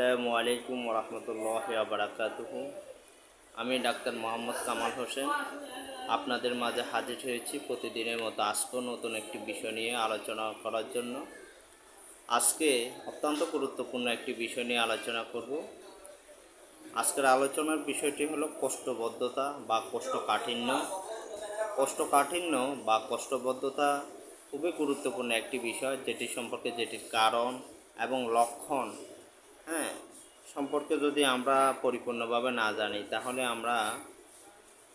আসসালামু আলাইকুম রহমতুল্লাহ বারাকাতুহু আমি ডাক্তার মোহাম্মদ কামাল হোসেন। আপনাদের মাঝে হাজির হয়েছি প্রতিদিনের মতো আজকেও নতুন একটি বিষয় নিয়ে আলোচনা করার জন্য। আজকে অত্যন্ত গুরুত্বপূর্ণ একটি বিষয় নিয়ে আলোচনা করব। আজকের আলোচনার বিষয়টি হলো কোষ্ঠবদ্ধতা বা কোষ্ঠকাঠিন্য। কোষ্ঠকাঠিন্য বা কোষ্ঠবদ্ধতা খুবই গুরুত্বপূর্ণ একটি বিষয়, যেটি সম্পর্কে যেটির কারণ এবং লক্ষণ হ্যাঁ সম্পর্কে যদি আমরা পরিপূর্ণভাবে না জানি, তাহলে আমরা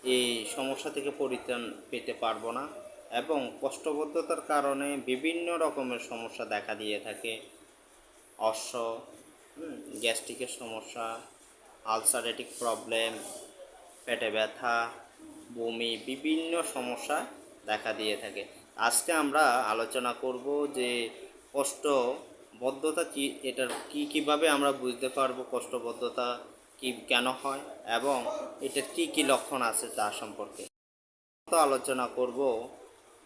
এই সমস্যা থেকে পরিত্রাণ পেতে পারব না এবং কষ্টবদ্ধতার কারণে বিভিন্ন রকমের সমস্যা দেখা দিয়ে থাকে। অশ্ব গ্যাস্ট্রিকের সমস্যা, আলসারেটিক প্রবলেম, পেটে ব্যথা, বমি, বিভিন্ন সমস্যা দেখা দিয়ে থাকে। আজকে আমরা আলোচনা করব যে কোষ্ঠবদ্ধতা কি, এটার কি কীভাবে আমরা বুঝতে পারব কষ্টবদ্ধতা কি, কেন হয় এবং এটার কি কি লক্ষণ আছে তা সম্পর্কে? তো আলোচনা করব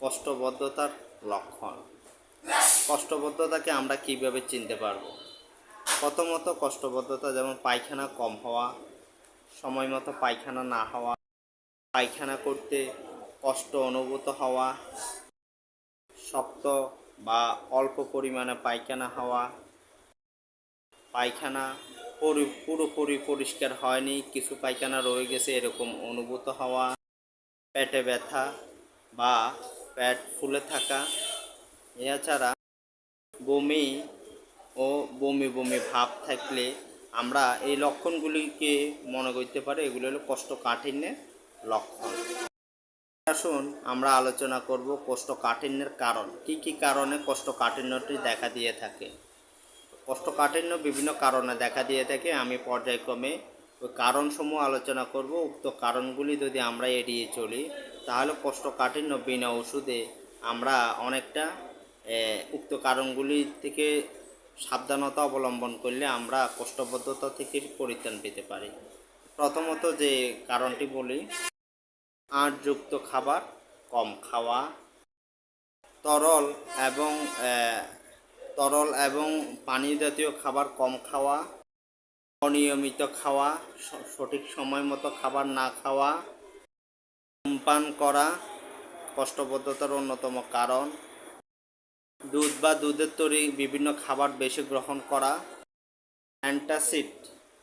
কষ্টবদ্ধতার লক্ষণ। কষ্টবদ্ধতাকে আমরা কীভাবে চিনতে পারব? প্রথমত কষ্টবদ্ধতা যেমন পায়খানা কম হওয়া, সময় মতো পায়খানা না হওয়া, পায়খানা করতে কষ্ট অনুভূত হওয়া, শক্ত বা অল্প পরিমাণে পায়খানা হওয়া, পায়খানা পুরোপুরি পরিষ্কার হয়নি, কিছু পায়খানা রয়ে গেছে এরকম অনুভূত হওয়া, পেটে ব্যথা বা পেট ফুলে থাকা। এছাড়া বমি ও বমি বমি ভাব থাকলে আমরা এই লক্ষণগুলিকে মনে করতে পারি, এগুলো হলো কোষ্ঠকাঠিন্যের লক্ষণ। আসুন, আমরা আলোচনা করব কোষ্ঠকাঠিন্যের কারণ। কি কি কারণে কোষ্ঠকাঠিন্যটি দেখা দিয়ে থাকে? কোষ্ঠকাঠিন্য বিভিন্ন কারণে দেখা দিয়ে থাকে। আমি পর্যায়ক্রমে ওই কারণসমূহ আলোচনা করব। উক্ত কারণগুলি যদি আমরা এড়িয়ে চলি, তাহলে কোষ্ঠকাঠিন্য বিনা ওষুধে আমরা অনেকটা উক্ত কারণগুলি থেকে সাবধানতা অবলম্বন করলে আমরা কোষ্ঠবদ্ধতা থেকে পরিত্রাণ পেতে পারি। প্রথমত যে কারণটি বলি আঁশযুক্ত খাবার, কম খাওয়া, তরল এবং তরল এবং পানি জাতীয় খাবার কম খাওয়া, অনিয়মিত খাওয়া সঠিক সময় মতো খাবার না খাওয়া, ধূমপান করা, কষ্টবদ্ধতার অন্যতম কারণ, দুধ বা দুধের তৈরি বিভিন্ন খাবার বেশি গ্রহণ করা, অ্যান্টাসিড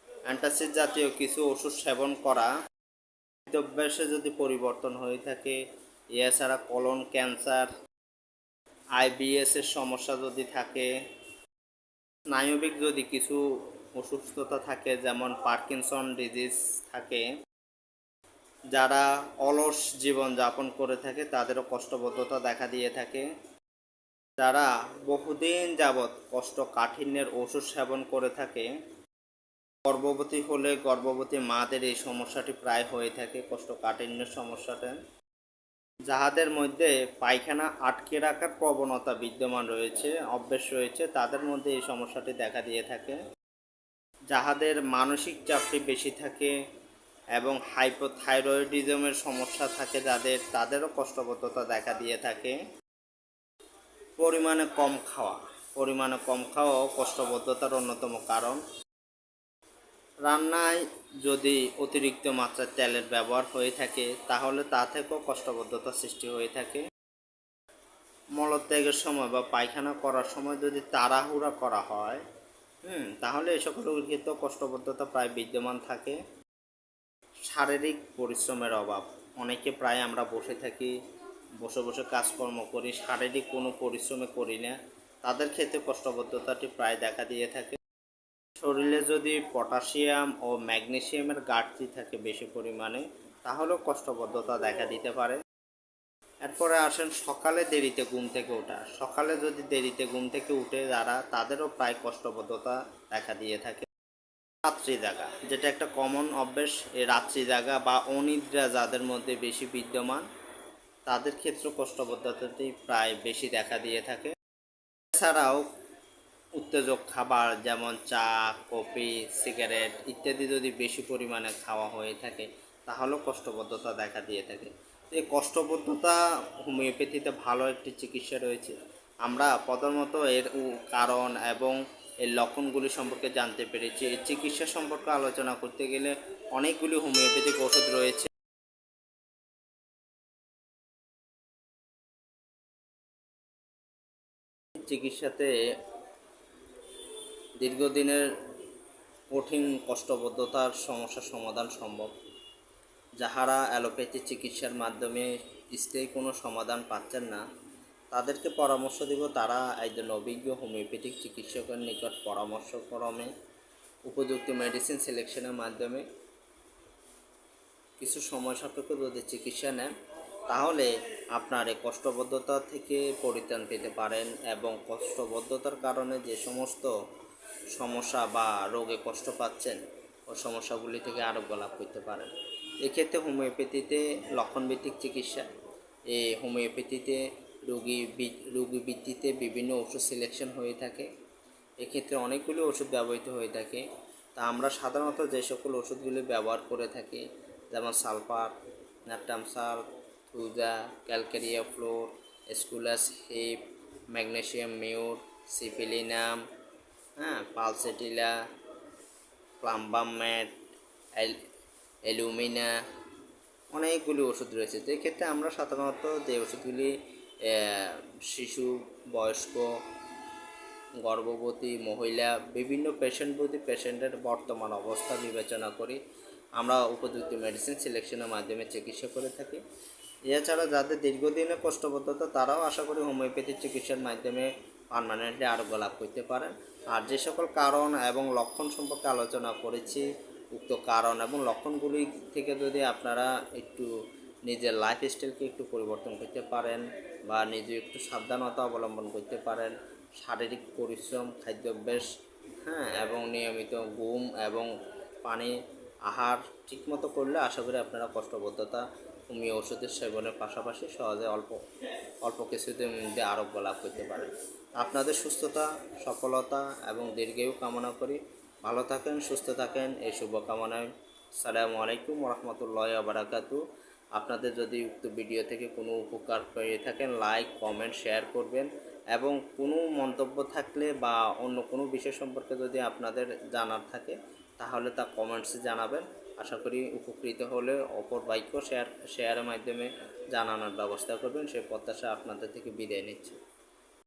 অ্যান্টাসিড জাতীয় কিছু ওষুধ সেবন করা অভ্যাসে যদি পরিবর্তন হয়ে থাকে, এছাড়া কলন ক্যান্সার আইবিএস এর সমস্যা যদি থাকে স্নায়বিক যদি কিছু অসুস্থতা থাকে, যেমন পার্কিনসন ডিজিজ থাকে, যারা অলস জীবন যাপন করে থাকে, তাদেরও কষ্টবদ্ধতা দেখা দিয়ে থাকে। যারা বহুদিন যাবৎ কোষ্ঠকাঠিন্যের ওষুধ সেবন করে থাকে গর্ভবতী হলে গর্ভবতী মাদের এই সমস্যাটি প্রায় হয়ে থাকে কোষ্ঠকাঠিন্যের সমস্যাটা। যাহাদের মধ্যে পায়খানা আটকে রাখার প্রবণতা বিদ্যমান রয়েছে, অভ্যেস রয়েছে, তাদের মধ্যে এই সমস্যাটি দেখা দিয়ে থাকে। যাহাদের মানসিক চাপটি বেশি থাকে এবং হাইপোথাইরয়েডিজমের সমস্যা থাকে যাদের, তাদেরও কষ্টবদ্ধতা দেখা দিয়ে থাকে। পরিমাণে কম খাওয়া, পরিমাণে কম খাওয়াও কষ্টবদ্ধতার অন্যতম কারণ। রান্নায় যদি অতিরিক্ত মাত্রায় তেলের ব্যবহার হয়ে থাকে, তাহলে তা থেকেও কষ্টবদ্ধতা সৃষ্টি হয়ে থাকে। মলত্যাগের সময় বা পায়খানা করার সময় যদি তাড়াহুড়া করা হয়, হুম, তাহলে এই সকল ক্ষেত্রেও কষ্টবদ্ধতা প্রায় বিদ্যমান থাকে। শারীরিক পরিশ্রমের অভাব। অনেকে প্রায় আমরা বসে থাকি, বসে বসে কাজকর্ম করি, শারীরিক কোনো পরিশ্রমে করি না। তাদের ক্ষেত্রে কষ্টবদ্ধতাটি প্রায় দেখা দিয়ে থাকে। শরীরে যদি পটাশিয়াম ও ম্যাগনেসিয়ামের ঘাটতি থাকে বেশি পরিমাণে, তাহলেও কষ্টবদ্ধতা দেখা দিতে পারে। এরপরে আসেন, সকালে দেরিতে ঘুম থেকে ওঠা। সকালে যদি দেরিতে ঘুম থেকে উঠে যারা, তাদেরও প্রায় কষ্টবদ্ধতা দেখা দিয়ে থাকে। রাত্রি জাগা, যেটা একটা কমন অভ্যেস। এই রাত্রি জাগা বা অনিদ্রা যাদের মধ্যে বেশি বিদ্যমান, তাদের ক্ষেত্রে কষ্টবদ্ধতাটি প্রায় বেশি দেখা দিয়ে থাকে। এছাড়াও উত্তেজক খাবার যেমন চা, কফি, সিগারেট ইত্যাদি যদি বেশি পরিমাণে খাওয়া হয়ে থাকে, তাহলেও কষ্টবদ্ধতা দেখা দিয়ে থাকে। এই কষ্টবদ্ধতা হোমিওপ্যাথিতে ভালো একটি চিকিৎসা রয়েছে। আমরা প্রথমত এর কারণ এবং এর লক্ষণগুলি সম্পর্কে জানতে পেরেছি। এর চিকিৎসা সম্পর্কে আলোচনা করতে গেলে অনেকগুলি হোমিওপ্যাথিক ওষুধ রয়েছে। চিকিৎসাতে দীর্ঘদিনের কঠিন কষ্টবদ্ধতার সমস্যার সমাধান সম্ভব। যাহারা অ্যালোপ্যাথি চিকিৎসার মাধ্যমে স্থায়ী কোনো সমাধান পাচ্ছেন না, তাদেরকে পরামর্শ দিব তারা একজন অভিজ্ঞ হোমিওপ্যাথিক চিকিৎসকের নিকট পরামর্শক্রমে উপযুক্ত মেডিসিন সিলেকশনের মাধ্যমে কিছু সময় সাপেক্ষ যদি চিকিৎসা নেন, তাহলে আপনার এই কষ্টবদ্ধতা থেকে পরিত্রাণ পেতে পারেন এবং কষ্টবদ্ধতার কারণে যে সমস্ত সমস্যা বা রোগে কষ্ট পাচ্ছেন ও সমস্যাগুলি থেকে আরোগ্য লাভ করতে পারেন। এক্ষেত্রে হোমিওপ্যাথিতে লক্ষণভিত্তিক চিকিৎসা। এই হোমিওপ্যাথিতে রোগী রোগী ভিত্তিতে বিভিন্ন ওষুধ সিলেকশন হয়ে থাকে। এক্ষেত্রে অনেকগুলো ওষুধ ব্যবহৃত হয়ে থাকে। তা আমরা সাধারণত যে সকল ওষুধগুলি ব্যবহার করে থাকি, যেমন সালফার ন্যাপটামসাল থুজা, ক্যালকেরিয়া ফ্লোর, স্কুলাস হিপ, ম্যাগনেসিয়াম মিউর, সিপিলিনাম হ্যাঁ পালসেটিলা প্লাম্বাম ম্যাট অ্যালুমিনা, অনেকগুলি ওষুধ রয়েছে। তো এক্ষেত্রে আমরা সাধারণত যে ওষুধগুলি শিশু, বয়স্ক, গর্ভবতী মহিলা, বিভিন্ন পেশেন্ট প্রতি পেশেন্টের বর্তমান অবস্থা বিবেচনা করি, আমরা উপযুক্ত মেডিসিন সিলেকশনের মাধ্যমে চিকিৎসা করে থাকি। এছাড়া যাদের দীর্ঘদিনের কষ্টবদ্ধতা তারাও আশা করি হোমিওপ্যাথি চিকিৎসার মাধ্যমে পারমানেন্টলি আরোগ্য লাভ করতে পারেন। আর যে সকল কারণ এবং লক্ষণ সম্পর্কে আলোচনা করেছি, উক্ত কারণ এবং লক্ষণগুলি থেকে যদি আপনারা একটু নিজের লাইফ স্টাইলকে একটু পরিবর্তন করতে পারেন বা নিজে একটু সাবধানতা অবলম্বন করতে পারেন, শারীরিক পরিশ্রম, খাদ্যাভ্যাস হ্যাঁ এবং নিয়মিত ঘুম এবং পানি, আহার ঠিকমতো করলে আশা করি আপনারা কষ্টবদ্ধতা, হোমিও ওষুধের সেবনের পাশাপাশি সহজে অল্প অল্প মধ্যে আরোগ্য লাভ করতে পারেন। আপনাদের সুস্থতা, সফলতা এবং দীর্ঘায়ু কামনা করি। ভালো থাকেন, সুস্থ থাকেন, এই শুভকামনায়। সালামু আলাইকুম রহমতুল্লাহ বারাকাতু আপনাদের যদি উক্ত ভিডিও থেকে কোনো উপকার পেয়ে থাকেন, লাইক, কমেন্ট, শেয়ার করবেন এবং কোনো মন্তব্য থাকলে বা অন্য কোনো বিষয় সম্পর্কে যদি আপনাদের জানার থাকে, তাহলে তা কমেন্টসে জানাবেন। আশা করি উপকৃত হলে অপর বাক্য শেয়ার শেয়ারের মাধ্যমে জানানোর ব্যবস্থা করবেন। সেই প্রত্যাশা আপনাদের থেকে বিদায় নিচ্ছি।